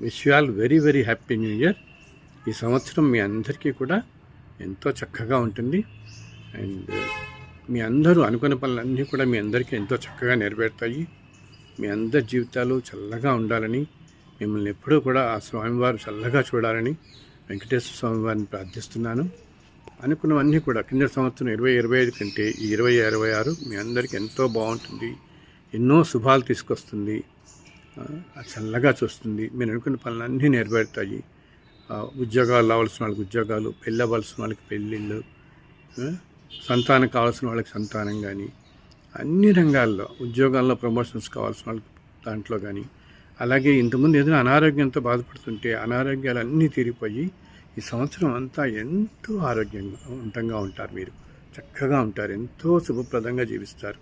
Wish you all very very happy new year. ఈ సంవత్సరం మీ అందరికీ కూడా ఎంతో చక్కగా ఉంటుంది. అండ్ మీ అందరూ అనుకున్న పనులన్నీ కూడా మీ అందరికీ ఎంతో చక్కగా నెరవేరుతాయి. మీ అందరి జీవితాలు చల్లగా ఉండాలని మిమ్మల్ని ఎప్పుడూ కూడా ఆ స్వామివారు చల్లగా చూడాలని వెంకటేశ్వర స్వామివారిని ప్రార్థిస్తున్నాను. అనుకున్నవన్నీ కూడా కింద సంవత్సరం ఇరవై ఇరవై ఐదు కంటే ఈ ఇరవై ఇరవై ఆరు మీ అందరికీ ఎంతో బాగుంటుంది. ఎన్నో శుభాలు తీసుకొస్తుంది. చల్లగా చూస్తుంది. మీరు అనుకున్న పనులన్నీ నెరవేరుతాయి. ఉద్యోగాలు రావాల్సిన వాళ్ళకి ఉద్యోగాలు పెళ్ళి అవ్వాల్సిన వాళ్ళకి పెళ్ళిళ్ళు సంతానం కావాల్సిన వాళ్ళకి సంతానం కానీ అన్ని రంగాల్లో ఉద్యోగాల్లో ప్రమోషన్స్ కావాల్సిన వాళ్ళకి దాంట్లో కానీ అలాగే ఇంతకుముందు ఏదైనా అనారోగ్యంతో బాధపడుతుంటే అనారోగ్యాలు అన్నీ తీరిపోయి ఈ సంవత్సరం అంతా ఎంతో ఆరోగ్యంగా ఉంటంగా ఉంటారు మీరు. చక్కగా ఉంటారు. ఎంతో శుభప్రదంగా జీవిస్తారు.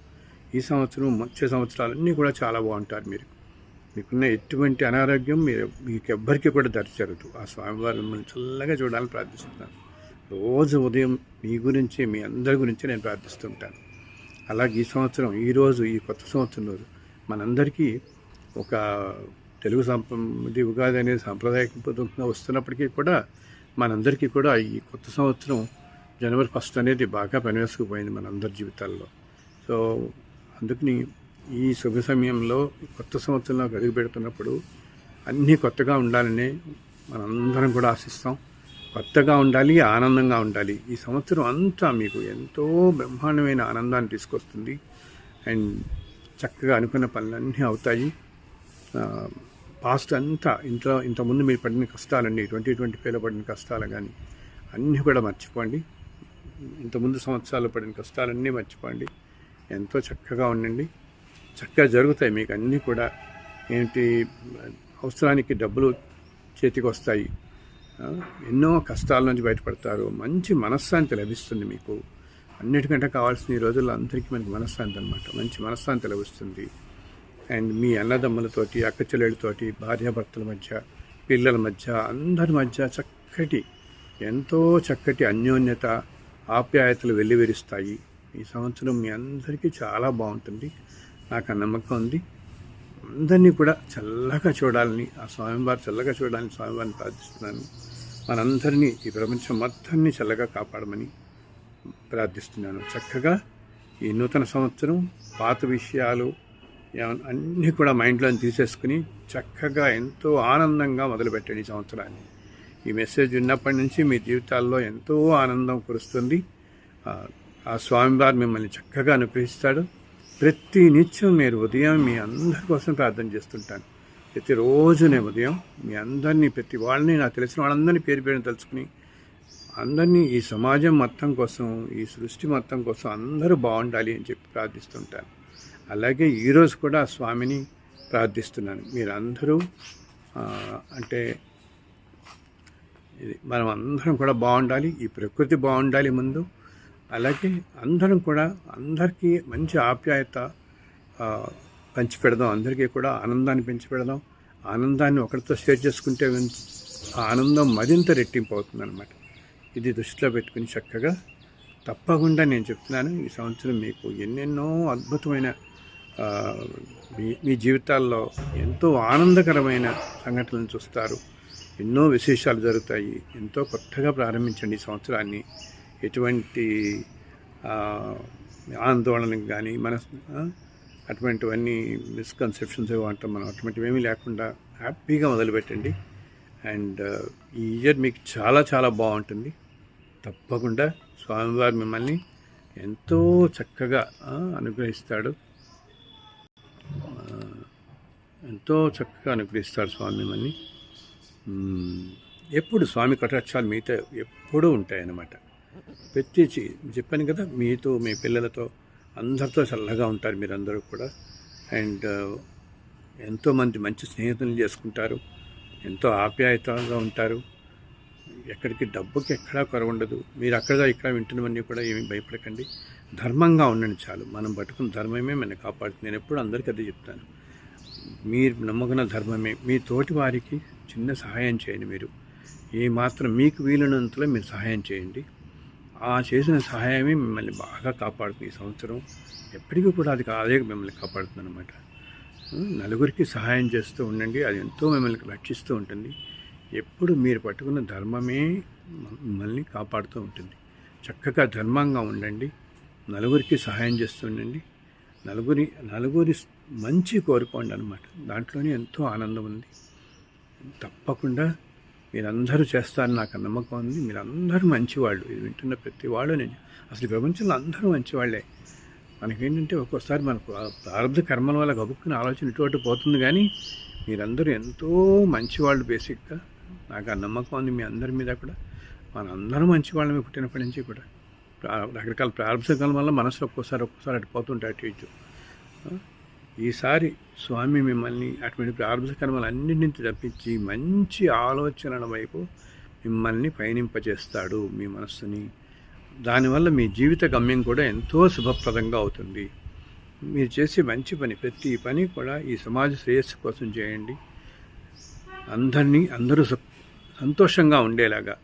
ఈ సంవత్సరం వచ్చే సంవత్సరాలన్నీ కూడా చాలా బాగుంటారు మీరు. మీకున్న ఎటువంటి అనారోగ్యం మీరు మీకు ఎవ్వరికీ కూడా దరిచేరదు. ఆ స్వామివారు మిమ్మల్ని చల్లగా చూడాలని ప్రార్థిస్తున్నాను. రోజు ఉదయం మీ గురించి మీ అందరి గురించి నేను ప్రార్థిస్తుంటాను అలాగే ఈ సంవత్సరం ఈ రోజు ఈ కొత్త సంవత్సరం రోజు మనందరికీ ఒక తెలుగు సంప్ర ఇది ఉగాది అనేది సాంప్రదాయకంగా వస్తున్నప్పటికీ కూడా మనందరికీ కూడా ఈ కొత్త సంవత్సరం జనవరి ఫస్ట్ అనేది బాగా పనివేసుకుపోయింది మనందరి జీవితాల్లో. సో అందుకని ఈ శుభ సమయంలో కొత్త సంవత్సరంలో అడుగు పెడుతున్నప్పుడు అన్నీ కొత్తగా ఉండాలని మనందరం కూడా ఆశిస్తాం. కొత్తగా ఉండాలి ఆనందంగా ఉండాలి. ఈ సంవత్సరం అంతా మీకు ఎంతో బ్రహ్మాండమైన ఆనందాన్ని తీసుకొస్తుంది. అండ్ చక్కగా అనుకున్న పనులన్నీ అవుతాయి. పాస్ట్ అంతా ఇంట్లో ఇంతకుముందు మీరు పడిన కష్టాలన్నీ ట్వంటీ ట్వంటీ ఫైవ్లో పడిన కష్టాలు కానీ అన్నీ కూడా మర్చిపోండి. ఇంతకుముందు సంవత్సరాలు పడిన కష్టాలన్నీ మర్చిపోండి. ఎంతో చక్కగా ఉండండి. చక్కగా జరుగుతాయి మీకు అన్నీ కూడా. ఏంటి? అవసరానికి డబ్బులు చేతికి వస్తాయి ఎన్నో కష్టాల నుంచి బయటపడతారు. మంచి మనశ్శాంతి లభిస్తుంది మీకు. అన్నిటికంటే కావాల్సిన ఈ రోజుల్లో అందరికీ మనకి మనశ్శాంతి అనమాట మంచి మనశ్శాంతి లభిస్తుంది. అండ్ మీ అన్నదమ్ములతోటి అక్క చెల్లెళ్ళతోటి భార్యాభర్తల మధ్య పిల్లల మధ్య అందరి మధ్య చక్కటి ఎంతో చక్కటి అన్యోన్యత ఆప్యాయతలు వెల్లివిరుస్తాయి. ఈ సంవత్సరం మీ అందరికీ చాలా బాగుంటుంది. నాకు ఆ నమ్మకం ఉంది. అందరినీ కూడా చల్లగా చూడాలని ఆ స్వామివారు చల్లగా చూడాలని స్వామివారిని ప్రార్థిస్తున్నాను. మనందరినీ ఈ ప్రపంచం మొత్తాన్ని చల్లగా కాపాడమని ప్రార్థిస్తున్నాను. చక్కగా ఈ నూతన సంవత్సరం పాత విషయాలు ఏమన్నా అన్నీ కూడా మైండ్లో తీసేసుకుని చక్కగా ఎంతో ఆనందంగా మొదలుపెట్టండి ఈ సంవత్సరాన్ని. ఈ మెసేజ్ ఉన్నప్పటి నుంచి మీ జీవితాల్లో ఎంతో ఆనందం కురుస్తుంది. ఆ, ఆ స్వామివారు మిమ్మల్ని చక్కగా అనుగ్రహిస్తాడు. ప్రతి నిత్యం మీరు ఉదయం మీ అందరి కోసం ప్రార్థన చేస్తుంటాను. ప్రతిరోజు నేను ఉదయం మీ అందరినీ ప్రతి వాళ్ళని నాకు తెలిసిన వాళ్ళందరినీ పేరు పేరుని తలుచుకుని అందరినీ ఈ సమాజం మొత్తం కోసం ఈ సృష్టి మొత్తం కోసం అందరూ బాగుండాలి అని చెప్పి ప్రార్థిస్తుంటాను. అలాగే ఈరోజు కూడా స్వామిని ప్రార్థిస్తున్నాను. మీరందరూ అంటే ఇది మనం అందరం కూడా బాగుండాలి ఈ ప్రకృతి బాగుండాలి ముందు. అలాగే అందరం కూడా అందరికీ మంచి ఆప్యాయత పంచిపెడదాం. అందరికీ కూడా ఆనందాన్ని పెంచిపెడదాం. ఆనందాన్ని ఒకరితో షేర్ చేసుకుంటే ఆ ఆనందం మరింత రెట్టింపు అవుతుంది అనమాట ఇది దృష్టిలో పెట్టుకుని చక్కగా తప్పకుండా నేను చెప్తున్నాను. ఈ సంవత్సరం మీకు ఎన్నెన్నో అద్భుతమైన మీ మీ జీవితాల్లో ఎంతో ఆనందకరమైన సంఘటనలు చూస్తారు. ఎన్నో విశేషాలు జరుగుతాయి. ఎంతో కొత్తగా ప్రారంభించండి ఈ సంవత్సరాన్ని. ఎటువంటి ఆందోళనకు కానీ మన అటువంటివన్నీ మిస్కన్సెప్షన్స్ ఏవో అంటాం మనం. అటువంటివి ఏమీ లేకుండా హ్యాపీగా మొదలుపెట్టండి. అండ్ ఈ ఇయర్ మీకు చాలా చాలా బాగుంటుంది. తప్పకుండా స్వామివారు మిమ్మల్ని ఎంతో చక్కగా అనుగ్రహిస్తాడు. ఎంతో చక్కగా అనుగ్రహిస్తాడు స్వామి మిమ్మల్ని. ఎప్పుడు స్వామి కటాక్షాలు మీతో ఎప్పుడూ ఉంటాయన్నమాట. ప్రత్యేకించి చెప్పాను కదా మీతో మీ పిల్లలతో అందరితో చల్లగా ఉంటారు మీరందరూ కూడా. అండ్ ఎంతోమంది మంచి స్నేహితులు చేసుకుంటారు ఎంతో ఆప్యాయతగా ఉంటారు. ఎక్కడికి డబ్బుకి ఎక్కడా కొరవ ఉండదు. మీరు అక్కడ ఇక్కడ వింటున్నవన్నీ కూడా ఏమీ భయపడకండి. ధర్మంగా ఉండండి చాలు. మనం పట్టుకున్న ధర్మమే మనం కాపాడుతుంది. నేను ఎప్పుడు అందరికీ అదే చెప్తాను. మీరు నమ్ముకున్న ధర్మమే. మీ తోటి వారికి చిన్న సహాయం చేయండి మీరు. ఏ మాత్రం మీకు వీలైనంతలో మీరు సహాయం చేయండి. ఆ చేసిన సహాయమే మిమ్మల్ని బాగా కాపాడుతుంది ఈ సంవత్సరం. ఎప్పటికీ కూడా అది అదే మిమ్మల్ని కాపాడుతుంది అనమాట నలుగురికి సహాయం చేస్తూ ఉండండి. అది ఎంతో మిమ్మల్ని రక్షిస్తూ ఉంటుంది. ఎప్పుడు మీరు పట్టుకున్న ధర్మమే మిమ్మల్ని కాపాడుతూ ఉంటుంది. చక్కగా ధర్మంగా ఉండండి. నలుగురికి సహాయం చేస్తూ ఉండండి. నలుగురి నలుగురి మంచి కోరుకోండి అనమాట దాంట్లోనే ఎంతో ఆనందం ఉంది. తప్పకుండా మీరందరూ చేస్తారని నాకు నమ్మకం ఉంది. మీరందరూ మంచివాళ్ళు. ఇది వింటున్న ప్రతి వాళ్ళు నేను అసలు ప్రపంచంలో అందరూ మంచివాళ్ళే మనకేంటంటే ఒక్కోసారి మనకు ఆ ప్రారంభ కర్మల వల్ల గబుక్కుని ఆలోచన ఇటువంటి పోతుంది కానీ మీరందరూ ఎంతో మంచివాళ్ళు బేసిక్గా. నాకు ఆ నమ్మకం ఉంది మీ అందరి మీద కూడా. మనందరం మంచివాళ్ళమే పుట్టినప్పటి నుంచి కూడా. రకరకాల ప్రారంభ కర్మల వల్ల మనసులో ఒక్కోసారి ఒక్కోసారి అటు పోతుంటాయి అటు ఇటు. ఈసారి స్వామి మిమ్మల్ని అటువంటి ప్రారంభ కర్మలు అన్నింటినీ తప్పించి మంచి ఆలోచనల వైపు మిమ్మల్ని పయనింపజేస్తాడు మీ మనస్సుని. దానివల్ల మీ జీవిత గమ్యం కూడా ఎంతో శుభప్రదంగా అవుతుంది. మీరు చేసే మంచి పని ప్రతి పని కూడా ఈ సమాజ శ్రేయస్సు కోసం చేయండి. అందరినీ అందరూ సంతోషంగా ఉండేలాగా.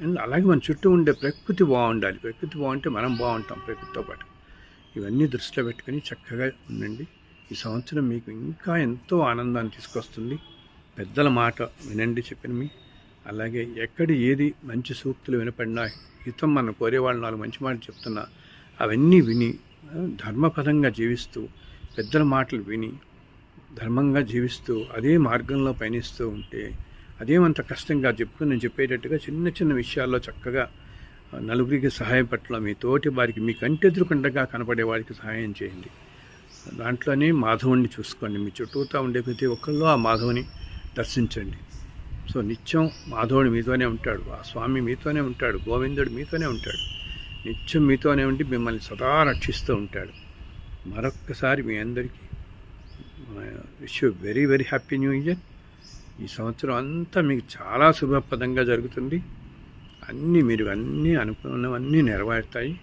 అండ్ అలాగే మన చుట్టూ ఉండే ప్రకృతి బాగుండాలి. ప్రకృతి బాగుంటే మనం బాగుంటాం ప్రకృతితో పాటు. ఇవన్నీ దృష్టిలో పెట్టుకొని చక్కగా ఉండండి. ఈ సంవత్సరం మీకు ఇంకా ఎంతో ఆనందాన్ని తీసుకొస్తుంది. పెద్దల మాట వినండి చెప్పినవి అలాగే ఎక్కడి ఏది మంచి సూక్తులు వినపడినా హితం మనం కోరేవాళ్ళు నాలుగు మంచి మాటలు చెప్తున్నా అవన్నీ విని ధర్మపదంగా జీవిస్తూ పెద్దల మాటలు విని ధర్మంగా జీవిస్తూ అదే మార్గంలో పయనిస్తూ ఉంటే అదేమంత కష్టంగా చెప్పుకుని నేను చెప్పేటట్టుగా చిన్న చిన్న విషయాల్లో చక్కగా నలుగురికి సహాయపట్ల మీ తోటి వారికి మీ కంటెదురుకుండగా కనపడే వారికి సహాయం చేయండి. దాంట్లోనే మాధవుడిని చూసుకోండి. మీ చుట్టూతా ఉండే ప్రతి ఒక్కళ్ళు ఆ మాధవుని దర్శించండి. సో నిత్యం మాధవుడు మీతోనే ఉంటాడు. ఆ స్వామి మీతోనే ఉంటాడు. గోవిందుడు మీతోనే ఉంటాడు. నిత్యం మీతోనే ఉండి మిమ్మల్ని సదా రక్షిస్తూ ఉంటాడు. మరొక్కసారి మీ అందరికీ wish you very very happy new year. ఈ సంవత్సరం అంతా మీకు చాలా శుభప్రదంగా జరుగుతుంది. అన్నీ మీరు అన్నీ అనుకున్నవన్నీ నెరవేరుతాయి.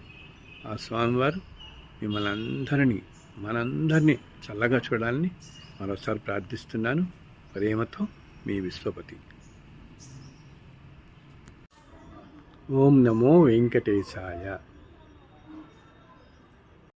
ఆ స్వామివారు మిమ్మల్ని అందరినీ మనందరినీ చల్లగా చూడాలని మరోసారి ప్రార్థిస్తున్నాను. ప్రేమతో మీ విశ్వపతి. ఓం నమో వెంకటేశాయ.